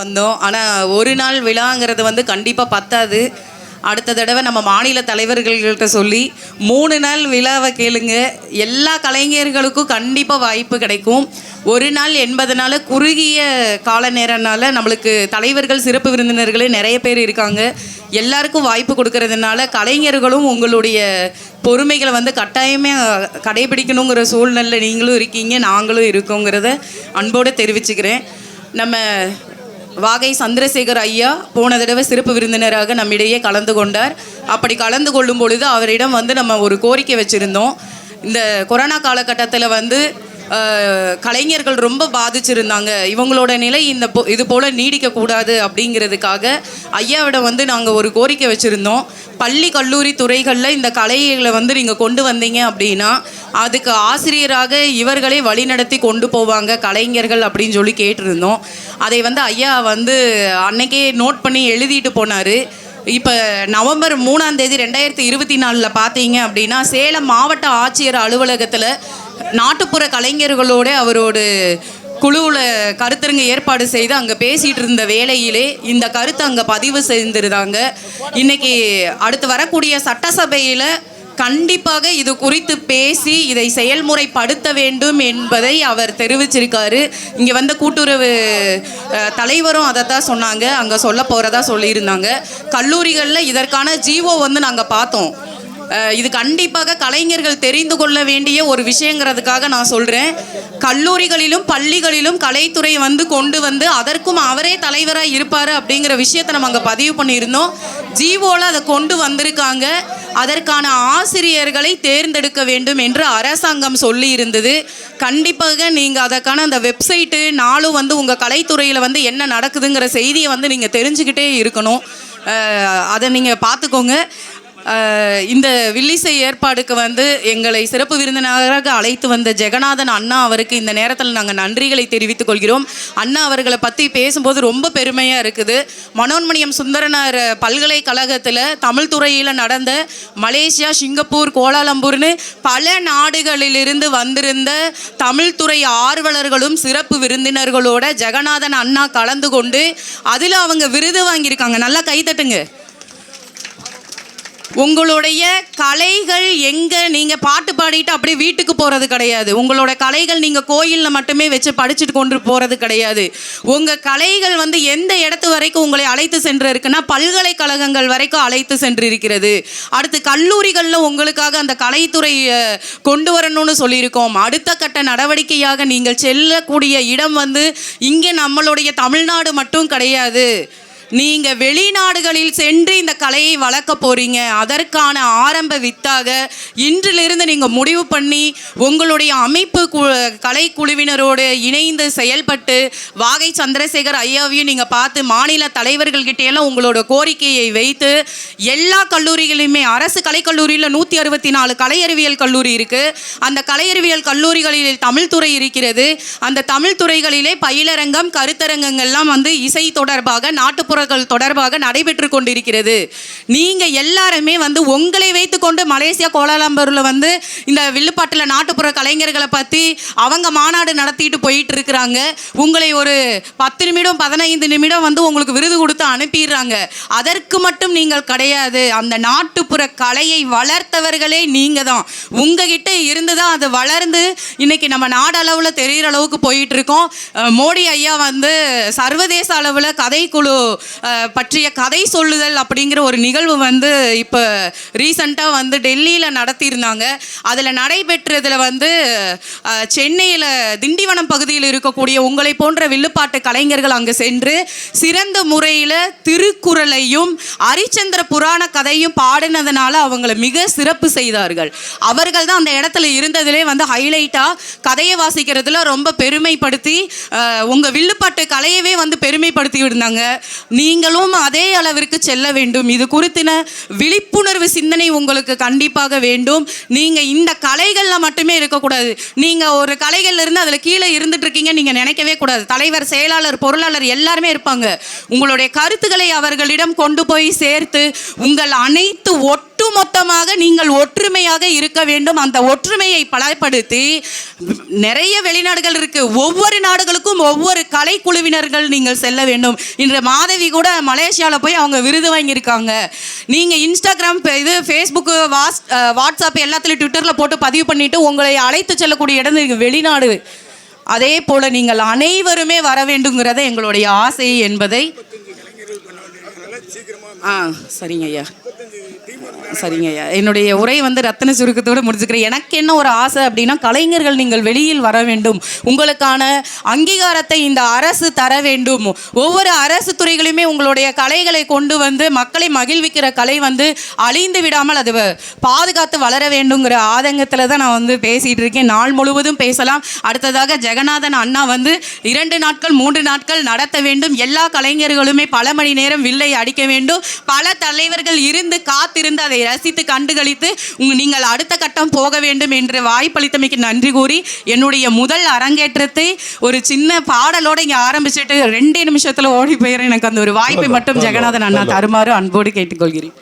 வந்தோம். ஆனால் ஒரு நாள் விழாங்கிறது வந்து கண்டிப்பாக பத்தாது. அடுத்த தடவை நம்ம மாநில தலைவர்கள்கிட்ட சொல்லி மூணு நாள் விழாவை கேளுங்க. எல்லா கலைஞர்களுக்கும் கண்டிப்பாக வாய்ப்பு கிடைக்கும். ஒரு நாள் எண்பது நாள் குறுகிய கால நேரம்னால நம்மளுக்கு தலைவர்கள் சிறப்பு விருந்தினர்களே நிறைய பேர் இருக்காங்க. எல்லாருக்கும் வாய்ப்பு கொடுக்கறதுனால கலைஞர்களும் உங்களுடைய பொறுமைகளை வந்து கட்டாயமே கடைபிடிக்கணுங்கிற சூழ்நிலை நீங்களும் இருக்கீங்க நாங்களும் இருக்கோங்கிறத அன்போடு தெரிவிச்சுக்கிறேன். நம்ம வாகை சந்திரசேகர் ஐயா போன தடவை சிறப்பு விருந்தினராக நம்மிடையே கலந்து கொண்டார். அப்படி கலந்து கொள்ளும் பொழுது அவரிடம் வந்து நம்ம ஒரு கோரிக்கை வச்சுருந்தோம். இந்த கொரோனா காலகட்டத்தில் வந்து கலைஞர்கள் ரொம்ப பாதிச்சிருந்தாங்க. இவங்களோட நிலை இந்த போ இது போல் நீடிக்கக்கூடாது அப்படிங்கிறதுக்காக ஐயாவிடம் வந்து நாங்கள் ஒரு கோரிக்கை வச்சுருந்தோம். பள்ளி கல்லூரி துறைகளில் இந்த கலைகளை வந்து நீங்கள் கொண்டு வந்தீங்க அப்படின்னா அதுக்கு ஆசிரியராக இவர்களே வழிநடத்தி கொண்டு போவாங்க கலைஞர்கள் அப்படின்னு சொல்லி கேட்டிருந்தோம். அதை வந்து ஐயா வந்து அன்னைக்கே நோட் பண்ணி எழுதிட்டு போனார். இப்போ நவம்பர் மூணாம் தேதி ரெண்டாயிரத்தி இருபத்தி நாலில் பார்த்தீங்க அப்படின்னா சேலம் மாவட்ட ஆட்சியர் அலுவலகத்தில் நாட்டுப்புற கலைஞர்களோட அவரோட குழுவில் கருத்தரங்க ஏற்பாடு செய்து அங்கே பேசிகிட்டு இருந்த வேளையிலே இந்த கருத்தை அங்கே பதிவு செய்திருந்தாங்க. இன்னைக்கு அடுத்து வரக்கூடிய சட்டசபையில் கண்டிப்பாக இது குறித்து பேசி இதை செயல்முறைப்படுத்த வேண்டும் என்பதை அவர் தெரிவிச்சிருக்காரு. இங்கே வந்த கூட்டுறவு தலைவரும் அதை தான் சொன்னாங்க. அங்கே சொல்ல போகிறதா சொல்லியிருந்தாங்க. கல்லூரிகளில் இதற்கான ஜீவோ வந்து நாங்கள் பார்த்தோம். இது கண்டிப்பாக கலைஞர்கள் தெரிந்து கொள்ள வேண்டிய ஒரு விஷயங்கிறதுக்காக நான் சொல்கிறேன் கல்லூரிகளிலும் பள்ளிகளிலும் கலைத்துறை வந்து கொண்டு வந்து அதற்கும் அவரே தலைவராக இருப்பார் அப்படிங்கிற விஷயத்தை நம்ம அங்கே பதிவு பண்ணியிருந்தோம். ஜீவோவில் அதை கொண்டு வந்திருக்காங்க. அதற்கான ஆசிரியர்களை தேர்ந்தெடுக்க வேண்டும் என்று அரசாங்கம் சொல்லி இருந்தது கண்டிப்பாக நீங்கள் அதற்கான அந்த வெப்சைட்டு நாளும் வந்து உங்கள் கலைத்துறையில் வந்து என்ன நடக்குதுங்கிற செய்தியை வந்து நீங்கள் தெரிஞ்சுக்கிட்டே இருக்கணும். அதை நீங்கள் பார்த்துக்கோங்க. இந்த வில்லிசை ஏற்பாடுக்கு வந்து எங்களை சிறப்பு விருந்தினராக அழைத்து வந்த ஜெகநாதன் அண்ணா அவருக்கு இந்த நேரத்தில் நாங்கள் நன்றிகளை தெரிவித்துக் கொள்கிறோம். அண்ணா அவர்களை பற்றி பேசும்போது ரொம்ப பெருமையாக இருக்குது. மனோன்மணியம் சுந்தரனார் பல்கலைக்கழகத்தில் தமிழ் துறையில் நடந்த மலேசியா சிங்கப்பூர் கோலாலம்பூர்னு பல நாடுகளிலிருந்து வந்திருந்த தமிழ் துறை ஆர்வலர்களும் சிறப்பு விருந்தினர்களோட ஜெகநாதன் அண்ணா கலந்து கொண்டு அதில் அவங்க விருது வாங்கியிருக்காங்க. நல்லா கைத்தட்டுங்க உங்களுடைய கலைகள் எங்கே நீங்கள் பாட்டு பாடிட்டு அப்படியே வீட்டுக்கு போகிறது கிடையாது. உங்களோட கலைகள் நீங்கள் கோயிலில் மட்டுமே வச்சு படிச்சுட்டு கொண்டு போகிறது கிடையாது. உங்கள் கலைகள் வந்து எந்த இடத்து வரைக்கும் உங்களை அழைத்து சென்று இருக்குன்னா பல்கலைக்கழகங்கள் வரைக்கும் அழைத்து சென்று இருக்கிறது அடுத்து கல்லூரிகளில் உங்களுக்காக அந்த கலைத்துறை கொண்டு வரணும்னு சொல்லியிருக்கோம். அடுத்த கட்ட நடவடிக்கையாக நீங்கள் செல்லக்கூடிய இடம் வந்து இங்கே நம்மளுடைய தமிழ்நாடு மட்டும் கிடையாது. நீங்க வெளிநாடுகளில் சென்று இந்த கலையை வளர்க்க போறீங்க. அதற்கான ஆரம்ப வித்தாக இன்றிலிருந்து நீங்க முடிவு பண்ணி உங்களுடைய அமைப்பு கலை குழுவினரோடு இணைந்து செயல்பட்டு வாகை சந்திரசேகர் ஐயாவையும் நீங்க பார்த்து மாநில தலைவர்கள்கிட்டையெல்லாம் உங்களோட கோரிக்கையை வைத்து எல்லா கல்லூரிகளிலுமே அரசு கலைக்கல்லூரியில் நூற்றி அறுபத்தி நாலு கலை அறிவியல் கல்லூரி இருக்கு. அந்த கலையறிவியல் கல்லூரிகளில் தமிழ் துறை இருக்கிறது. அந்த தமிழ் துறைகளிலே பயிலரங்கம் கருத்தரங்கங்கள்லாம் வந்து இசை தொடர்பாக நாட்டுப்புறங்கள் தொடர்பாக நடைபெற்று கொண்டிருக்கிறது நீங்கள் எல்லாருமே வந்து உங்களை வைத்துக்கொண்டு மலேசியா கோலாலம்பூரில் வந்து இந்த வில்லுப்பாட்டில் நாட்டுப்புற கலைஞர்களை பற்றி அவங்க மாநாடு நடத்திட்டு போயிட்டு இருக்கிறாங்க உங்களை ஒரு பத்து நிமிடம் பதினைந்து நிமிடம் வந்து உங்களுக்கு விருது கொடுத்து அனுப்பிடுறாங்க அதற்கு மட்டும் நீங்கள் கிடையாது அந்த நாட்டுப்புற கலையை வளர்த்தவர்களே நீங்கள் தான் உங்ககிட்ட இருந்து தான் அது வளர்ந்து இன்னைக்கு நம்ம நாடளவில் தெரிகிற அளவுக்கு போயிட்டு இருக்கோம் மோடி ஐயா வந்து சர்வதேச அளவில் கதைக்குழு பற்றிய கதை சொல்லுதல் அப்படிங்கிற ஒரு நிகழ்வு வந்து இப்போ ரீசண்டாக வந்து டெல்லியில் நடத்தியிருந்தாங்க. அதில் நடைபெற்றதில் வந்து சென்னையில் திண்டிவனம் பகுதியில் இருக்கக்கூடிய உங்களை போன்ற வில்லுப்பாட்டு கலைஞர்கள் அங்கே சென்று சிறந்த முறையில் திருக்குறளையும் ஹரிச்சந்திர புராண கதையும் பாடினதுனால அவங்கள மிக சிறப்பு செய்தார்கள். அவர்கள் தான் அந்த இடத்துல இருந்ததிலே வந்து ஹைலைட்டாக கதையை வாசிக்கிறதுல ரொம்ப பெருமைப்படுத்தி உங்கள் வில்லுப்பாட்டு கலையவே வந்து பெருமைப்படுத்தி இருந்தாங்க நீங்களும் அதே அளவிற்கு செல்ல வேண்டும். இது குறித்தின விழிப்புணர்வு சிந்தனை உங்களுக்கு கண்டிப்பாக வேண்டும். நீங்கள் இந்த கலைகளில் மட்டுமே இருக்கக்கூடாது. நீங்கள் ஒரு கலைகளில் இருந்து அதில் கீழே இருந்துட்டு இருக்கீங்க நீங்கள் நினைக்கவே கூடாது. தலைவர் செயலாளர் பொருளாளர் எல்லாருமே இருப்பாங்க. உங்களுடைய கருத்துக்களை அவர்களிடம் கொண்டு போய் சேர்த்து உங்கள் அனைத்து ஒட்டு ஒட்டுமொத்தமாக நீங்கள் ஒற்றுமையாக இருக்க வேண்டும். அந்த ஒற்றுமையை பலப்படுத்தி நிறைய வெளிநாடுகள் இருக்கு. ஒவ்வொரு நாடுகளுக்கும் ஒவ்வொரு கலைக்குழுவினர்கள் நீங்கள் செல்ல வேண்டும். இன்று மாதவி கூட மலேசியாவில் போய் அவங்க விருது வாங்கியிருக்காங்க. நீங்கள் இன்ஸ்டாகிராம் இது ஃபேஸ்புக்கு வாட்ஸ் வாட்ஸ்அப் எல்லாத்துலேயும் ட்விட்டரில் போட்டு பதிவு பண்ணிவிட்டு உங்களை அழைத்து செல்லக்கூடிய இடம் வெளிநாடு. அதே போல் நீங்கள் அனைவருமே வர வேண்டுங்கிறத எங்களுடைய ஆசை என்பதை. ஆ சரிங்க ஐயா. சரிங்க ஐயா. என்னுடைய உரை வந்து ரத்தன சுருக்கத்தோடு முடிச்சுக்கிறேன். எனக்கு என்ன ஒரு ஆசை அப்படின்னா கலைஞர்கள் நீங்கள் வெளியில் வர வேண்டும். உங்களுக்கான அங்கீகாரத்தை இந்த அரசு தர வேண்டும். ஒவ்வொரு அரசு துறைகளுமே உங்களுடைய கலைகளை கொண்டு வந்து மக்களை மகிழ்விக்கிற கலை வந்து அழிந்து விடாமல் அது பாதுகாத்து வளர வேண்டுங்கிற ஆதங்கத்தில் தான் நான் வந்து பேசிகிட்டு இருக்கேன். நாள் முழுவதும் பேசலாம். அடுத்ததாக ஜெகநாதன் அண்ணா வந்து இரண்டு நாட்கள் மூன்று நாட்கள் நடத்த வேண்டும். எல்லா கலைஞர்களுமே பல மணி நேரம் வில்லை அடிக்க வேண்டும். பல தலைவர்கள் இருந்து காத்திருந்து அதை ரசித்து கண்டுகளித்து நீங்கள் அடுத்த கட்டம் போக வேண்டும் என்று வாய்ப்பளித்தமைக்கு நன்றி கூறி என்னுடைய முதல் அரங்கேற்றத்தை ஒரு சின்ன பாடலோட இங்கே ஆரம்பிச்சுட்டு ரெண்டே நிமிஷத்தில் ஓடி போயிடுறேன். எனக்கு அந்த ஒரு வாய்ப்பை மட்டும் ஜெகநாதன் அண்ணா தருமாறு அன்போடு கேட்டுக்கொள்கிறேன்.